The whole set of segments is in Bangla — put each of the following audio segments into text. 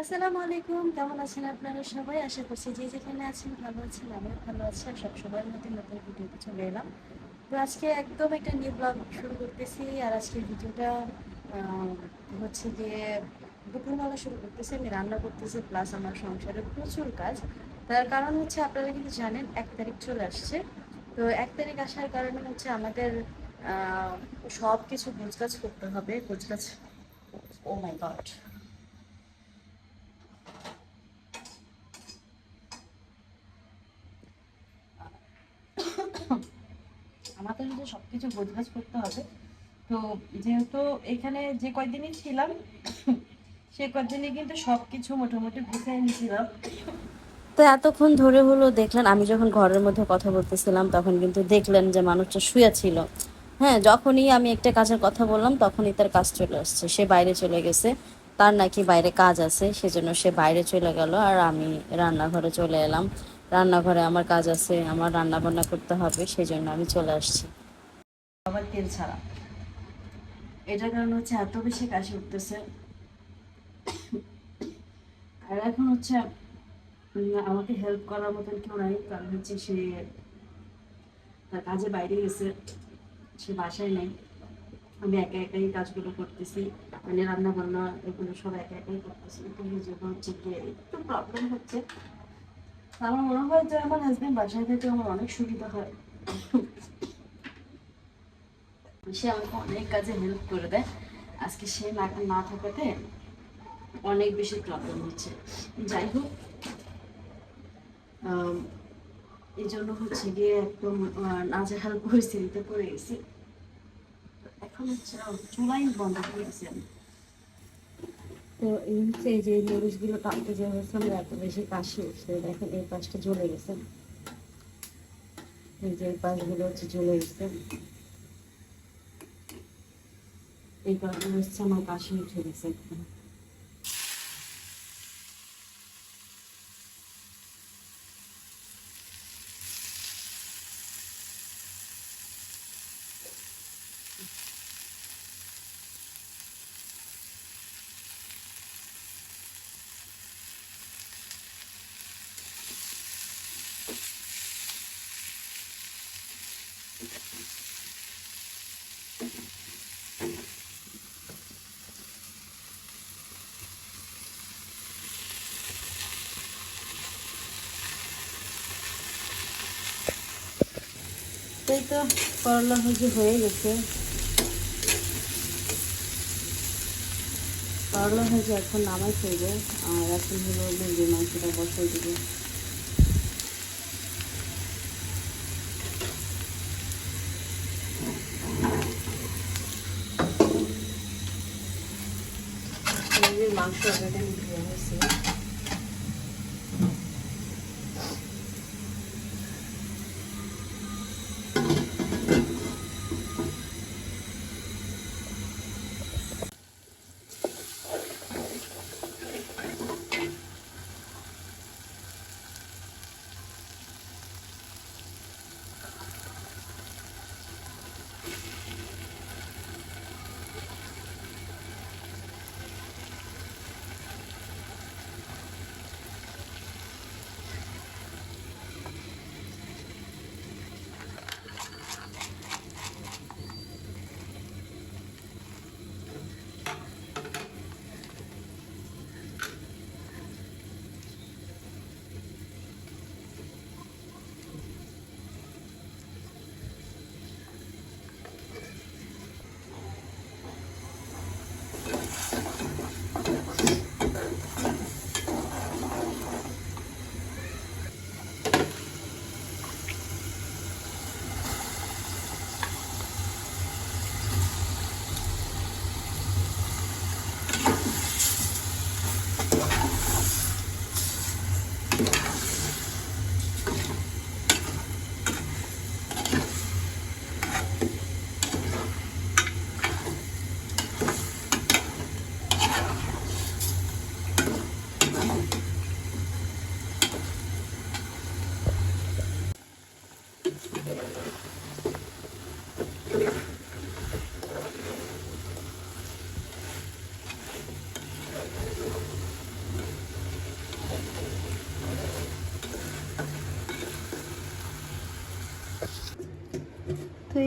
আসসালামু আলাইকুম। কেমন আছেন আপনারা সবাই? আশা করছি যে যেখানে আছেন ভালো আছেন, আমিও ভালো আছি আর সব সবার মধ্যে নতুন ভিডিওতে চলে এলাম। তো আজকে একদম একটা নিউ ব্লগ শুরু করতেছি আর আজকের ভিডিওটা হচ্ছে গিয়ে দুপুরবেলা শুরু করতেছি, আমি রান্না করতেছি প্লাস আমার সংসারে প্রচুর কাজ। তার কারণ হচ্ছে আপনারা কিন্তু জানেন, এক তারিখ চলে আসছে। তো এক তারিখ আসার কারণে হচ্ছে আমাদের সব কিছু গোছগাছ করতে হবে। গোছগাছ ও মাই গড আমাদের হচ্ছে সবকিছু গোছগাছ করতে হবে। তো যেহেতু এখানে যে কয়দিনই ছিলাম, সে কয়দিনে কিন্তু সবকিছু মোটামুটি গুছিয়ে নিয়েছিলাম। তো এতক্ষণ ধরে হলো দেখলেন, আমি যখন ঘরের মধ্যে কথা বলতেছিলাম, তখন কিন্তু দেখলেন যে মানুষটা শুয়ে ছিল। হ্যাঁ যখনই আমি একটা কাজের কথা বললাম, তখনই তার কাজ চলে আসছে। সে বাইরে চলে গেছে। তার নাকি বাইরে কাজ আছে, সেজন্য সে বাইরে চলে গেল আর আমি রান্নাঘরে চলে এলাম। রান্নাঘরে আমার কাজ আছে, আমার রান্না বান্না করতে হবে সেই জন্য আমি চলে আসছি। আবার তেল ছাড়া। এটার কারণে হচ্ছে এত বেশি কাশি উঠতেছে। আর এখন হচ্ছে আমাকে হেল্প করার মতন কেউ নাই, কারণ হচ্ছে সে তার কাজে বাইরে গেছে, সে বাসায় নেই। আমি একা একাই কাজগুলো করতেছি মানে রান্না বান্না এগুলো সব একা একাই করতেছি। এই হচ্ছে গিয়ে একটু প্রবলেম হচ্ছে। আমার মনে হয় যে আমার হাজবেন্ড বাসায় থেকে আমার অনেক সুবিধা হয়। সে আমাকে অনেক কাজে হেল্প করে দেয়। আজকে সে না থাকাতে অনেক বেশি প্রবলেম হচ্ছে। যাই হোক এই জন্য হচ্ছে গিয়ে একদম নাজেহাল পরিস্থিতিতে পড়ে গেছি। এখন হচ্ছে চুলাই বন্ধ করে দিয়েছি আমি। তো এই হচ্ছে যে মরিচগুলো কাটতে যে হচ্ছে আমার এত বেশি কাশি উঠছে দেখেন এই পাশটা জ্বলে গেছে। এই যে এই পাশগুলো হচ্ছে জ্বলে গেছে। এই কারণে হচ্ছে আমার কাশি উঠে গেছে একদম। তো করলা ভাজি হয়ে গেছে। করলা ভাজি এখন নামাই ফেলবে, আর এখন হলো মুরগির মাংসটা বসাই দিবে। মাংস অলরেডি ধুয়ে হয়েছে।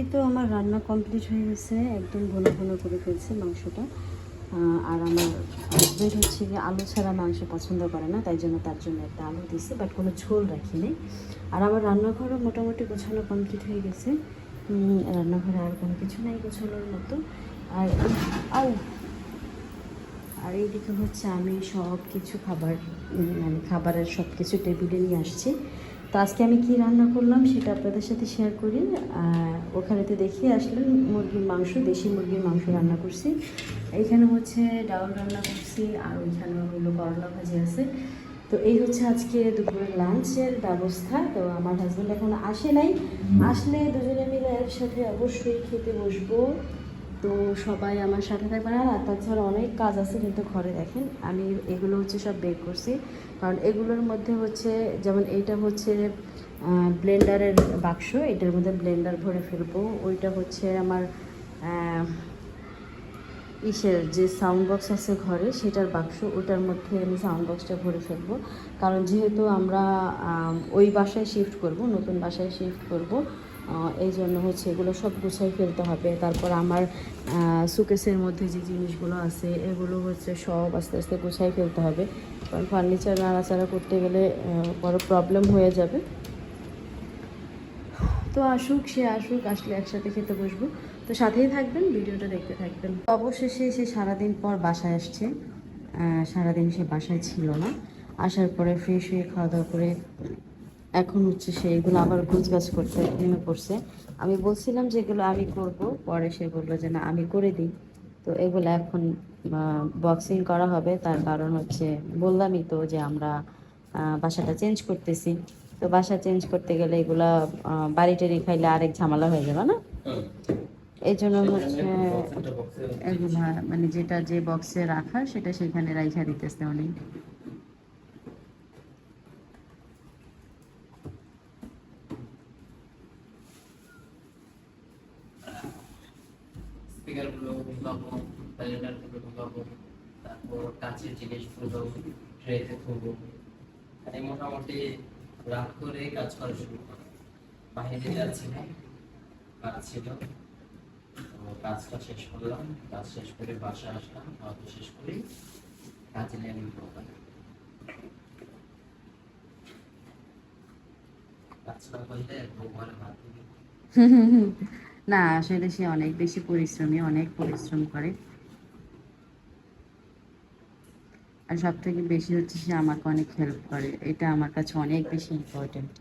এই তো আমার রান্না কমপ্লিট হয়ে গেছে, একদম ঘন ঘন করে ফেলছে মাংসটা। আর আমার হাজব্যান্ড হচ্ছে গিয়ে আলু ছাড়া মাংস পছন্দ করে না, তাই জন্য তার জন্য একটা আলু দিয়েছে বাট কোনো ঝোল রাখিনি। আর আমার রান্নাঘরও মোটামুটি গোছানো কমপ্লিট হয়ে গেছে। রান্নাঘরে আর কোনো কিছু নাই গোছানোর মতো। আর আউ, আর এইদিকে হচ্ছে আমি সব কিছু খাবার মানে খাবারের সব কিছু টেবিলে নিয়ে আসছি। তো আজকে আমি কি রান্না করলাম সেটা আপনাদের সাথে শেয়ার করি। আর ওখানেতে দেখিয়ে আসলেন মুরগির মাংস, দেশি মুরগির মাংস রান্না করছি। এখানে হচ্ছে ডাউল রান্না করছি আর ওইখানে হলো করলা ভাজি আছে। তো এই হচ্ছে আজকে দুপুরের লাঞ্চের ব্যবস্থা। তো আমার হাজব্যান্ড এখন আসে নাই। আসলে দুজনে মিলে একসাথে অবশ্যই খেতে বসবো। তো সবাই আমার সাথে থাকবেন আর তাছাড়া অনেক কাজ আছে কিন্তু ঘরে দেখেন। আমি এগুলো হচ্ছে সব বের করছি। কারণ এগুলোর মধ্যে হচ্ছে, যেমন এইটা হচ্ছে ব্লেন্ডারের বাক্স। এটার মধ্যে ব্লেন্ডার ভরে ফেলব। ওইটা হচ্ছে আমার ইসের যে সাউন্ড বক্স আছে ঘরে, সেটার বাক্স। ওটার মধ্যে আমি সাউন্ড বক্সটা ভরে ফেলব। কারণ যেহেতু আমরা ওই বাসায় শিফট করব, নতুন বাসায় শিফট করব এই জন্য হচ্ছে এগুলো সব গুছাই ফেলতে হবে। তারপর আমার সুকেসের মধ্যে যে জিনিসগুলো আছে, এগুলো হচ্ছে সব আস্তে আস্তে গুছাই ফেলতে হবে। কারণ ফার্নিচার নাড়াচাড়া করতে গেলে বড় প্রবলেম হয়ে যাবে। তো আসুক, সে আসুক, আসলে একসাথে খেতে বসবো। তো সাথেই থাকবেন, ভিডিওটা দেখতে থাকবেন। অবশেষে সে সারাদিন পর বাসায় আসছে। সারাদিন সে বাসায় ছিল না। আসার পরে ফ্রেশ হয়ে খাওয়া দাওয়া করে এখন হচ্ছে সে এগুলো আবার গুছগাছ করতে নেমে পড়ছে। আমি বলছিলাম যে এগুলো আমি করব পরে সে বলল যে না আমি করে দিই। তো এগুলো এখন বক্সিং করা হবে তার কারণ হচ্ছে বললামই তো যে আমরা বাসাটা চেঞ্জ করতেছি। তো বাসা চেঞ্জ করতে গেলে এগুলা বাড়ি টাড়ি খাইলে আরেক ঝামেলা হয়ে যাবে না? এই জন্য হচ্ছে এগুলা মানে যেটা যে বক্সে রাখা সেটা সেখানে রাইখা দিতেছে অনেক কাছের জিনিসগুলো ট্রেতে থবো মানে মোটামুটি রাত করে কাজ করা শুরু করো। যাচ্ছি না, কাজ ছিল। কাজটা শেষ করলাম, কাজ শেষ করে বাসা আসলাম, খাওয়া শেষ করে, কাজে না, আসলে সে অনেক বেশি পরিশ্রমী, অনেক পরিশ্রম করে। আর সব থেকে বেশি হচ্ছে সে আমাকে অনেক হেল্প করে। এটা আমার কাছে অনেক বেশি ইম্পর্টেন্ট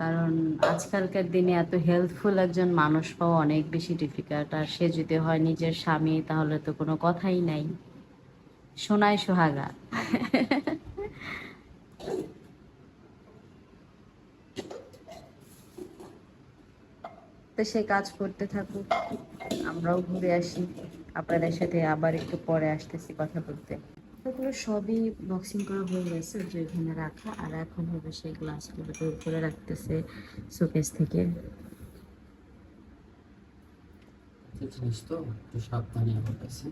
কারণ আজকালকার দিনে এত হেল্পফুল একজন মানুষ পাওয়া অনেক বেশি ডিফিকাল্ট আর সে যদি হয় নিজের স্বামী, তাহলে তো কোনো কথাই নাই। সোনায় সোহাগা। তো সে কাজ করতে থাকুক, আমরাও ঘুরে আসি। আপনাদের সাথে আবার একটু পরে আসতেছি কথা বলতে। এগুলো সবই বক্সিং করা হয়ে গেছে যে এখানে রাখা আর এখন হবে সেই গ্লাসগুলো করে রাখতেছে শোকেস থেকে। একটা জিনিস তো একটু সাবধানে আমার কাছে।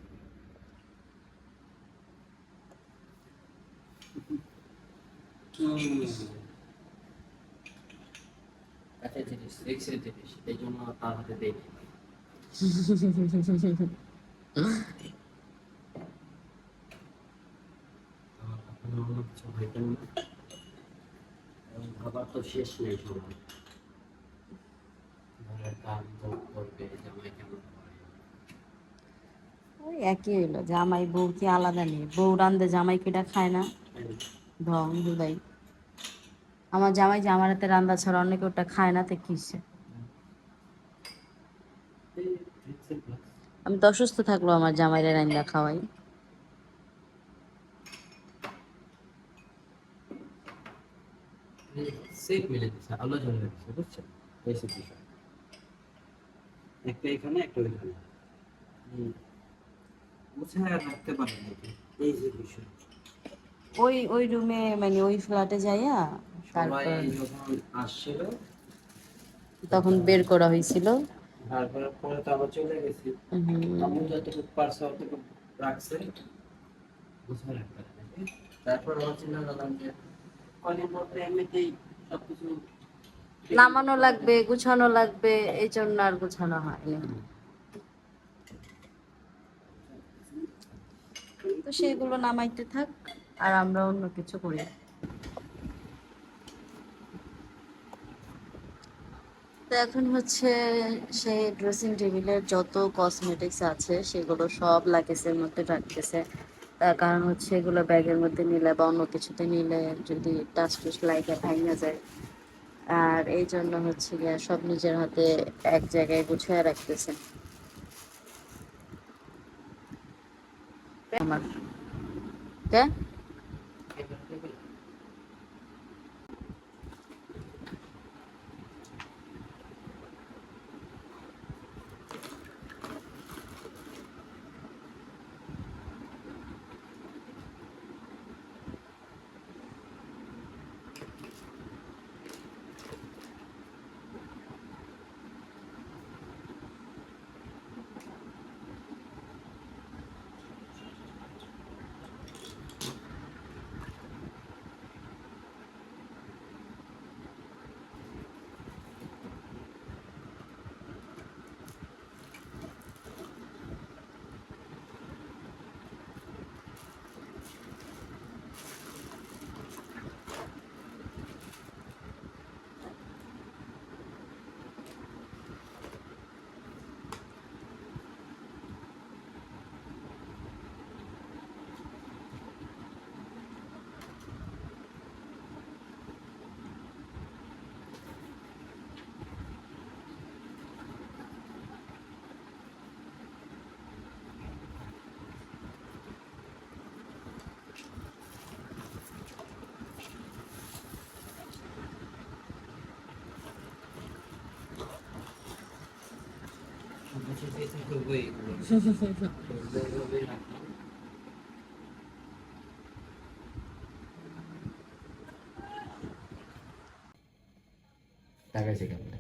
জিনিস রিক্সের জিনিস এই জন্য তার হাতে দেই ওই একই হইল, জামাই বউ কি আলাদা নেই? বউ রান্দে জামাই কেটা খায় না? ঢং দুদাই। আমার জামাই হাতে রান্না ছাড়া অনেকে ওটা খায় না, তো কিসে? আমি তো অসুস্থ থাকল আমার জামাইরে রান্না খাওয়াই। সেফ মিলে দিচ্ছে আলো জ্বলে দিচ্ছে বুঝছেন? এই বিষয়। একটা এখানে একটা ওইখানে। মুছায় রাখতে পারেন নাকি এই যে বিষয়। ওই ওই রুমে মানে ওই ফ্ল্যাটে যাইয়া সবাই তারপর আসছিল তখন বের করা হয়েছিল। তারপরে পরে তো আবার চলে গেছি। আমি যতটুকু পারছে অতটুকু রাখছে। বুঝে রাখতে তারপর আমার চিন্তা করলাম যে কদিন মধ্যে এমনিতেই সবকিছু নামানো লাগবে গুছানো লাগবে এই জন্য আর গুছানো হয়নি। তো সেগুলো নামাইতে থাক আর আমরা অন্য কিছু করি। এখন হচ্ছে সেই ড্রেসিং টেবিলের যত কসমেটিক্স আছে, সেগুলো সব লাগেজের মধ্যে রাখতেছে তার কারণ হচ্ছে এগুলো ব্যাগের মধ্যে নিলে বা অন্য কিছুতে নিলে যদি টাচ টুচ লাইকে ভাঙা যায়। আর এই জন্য হচ্ছে গিয়ে সব নিজের হাতে এক জায়গায় গুছিয়ে রাখতেছে। আমার। কে? লাগাইছে কেমন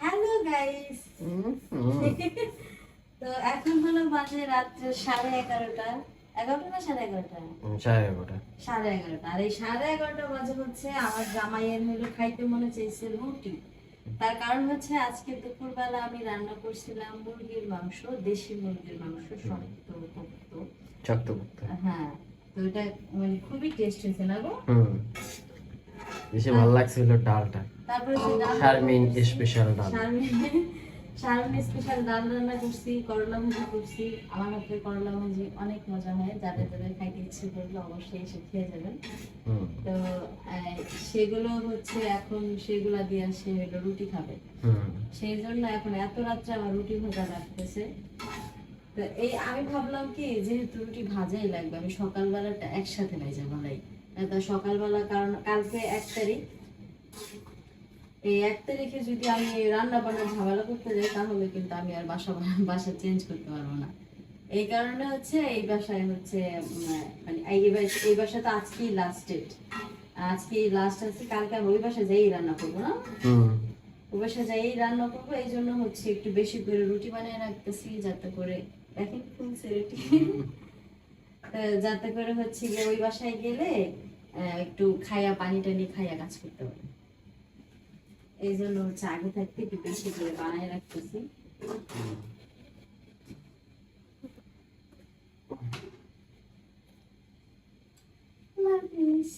হ্যালো গাইস তো এখন হলো বাজে রাত্রে সাড়ে এগারোটা। এগারোটা না সাড়ে এগারোটা? সাড়ে এগারোটা। সাড়ে এগারোটা। আর এই সাড়ে এগারোটা বাজে হচ্ছে আমার জামাইয়ের হলো খাইতে মনে চাইছে রুটি। তার কারণ হচ্ছে আজকে দুপুরবেলা আমি রান্না করছিলাম মুরগির মাংস দেশি মুরগির মাংস শক্ত পোক্ত শক্ত পোক্ত হ্যাঁ তো এটা মানে খুবই টেস্ট হয়েছে না গো? হুম। বেশি ভালো লাগছিল ডালটা। তারপরে শারমিন স্পেশাল ডাল। সারাদিন স্পেশাল ডাল রান্না করছি করলা ভাজি করছি। আমার হাতে করলা ভাজি অনেক মজা হয় যাদের যাদের খাইতে ইচ্ছে করলে অবশ্যই এসে খেয়ে যাবেন। তো সেগুলো হচ্ছে এখন সেগুলা দিয়ে সে হলো রুটি খাবে। সেই জন্য এখন এত রাত্রে আমার রুটি ভাজা রাখতেছে তো এই আমি ভাবলাম কি যেহেতু রুটি ভাজাই লাগবে আমি সকালবেলাটা একসাথে ভেজা বলাই তো সকালবেলা কারণ কালকে এক তারিখ। এই এক তারিখে যদি আমি রান্না বান্না ঝামেলা করতে যাই তাহলে কিন্তু আমি আর বাসা বাসা চেঞ্জ করতে পারব না। এই কারণে হচ্ছে এই বাসায় হচ্ছে মানে এই বাসা তো আজকেই লাস্ট ডেট আজকে লাস্ট আছে কালকে আমি ওই বাসায় যাই রান্না করব না? ওই বাসায় যাই রান্না করব এই জন্য হচ্ছে একটু বেশি করে রুটি বানিয়ে রাখতেছি যাতে করে দেখেন ফুলছে রুটি যাতে করে হচ্ছে গিয়ে ওই বাসায় গেলে একটু খাইয়া পানি টানি খাইয়া কাজ করতে পারবে এই জন্য হচ্ছে আগে থাকতে একটু বেশি করে বানায় রাখতেছি Love হাফিজ।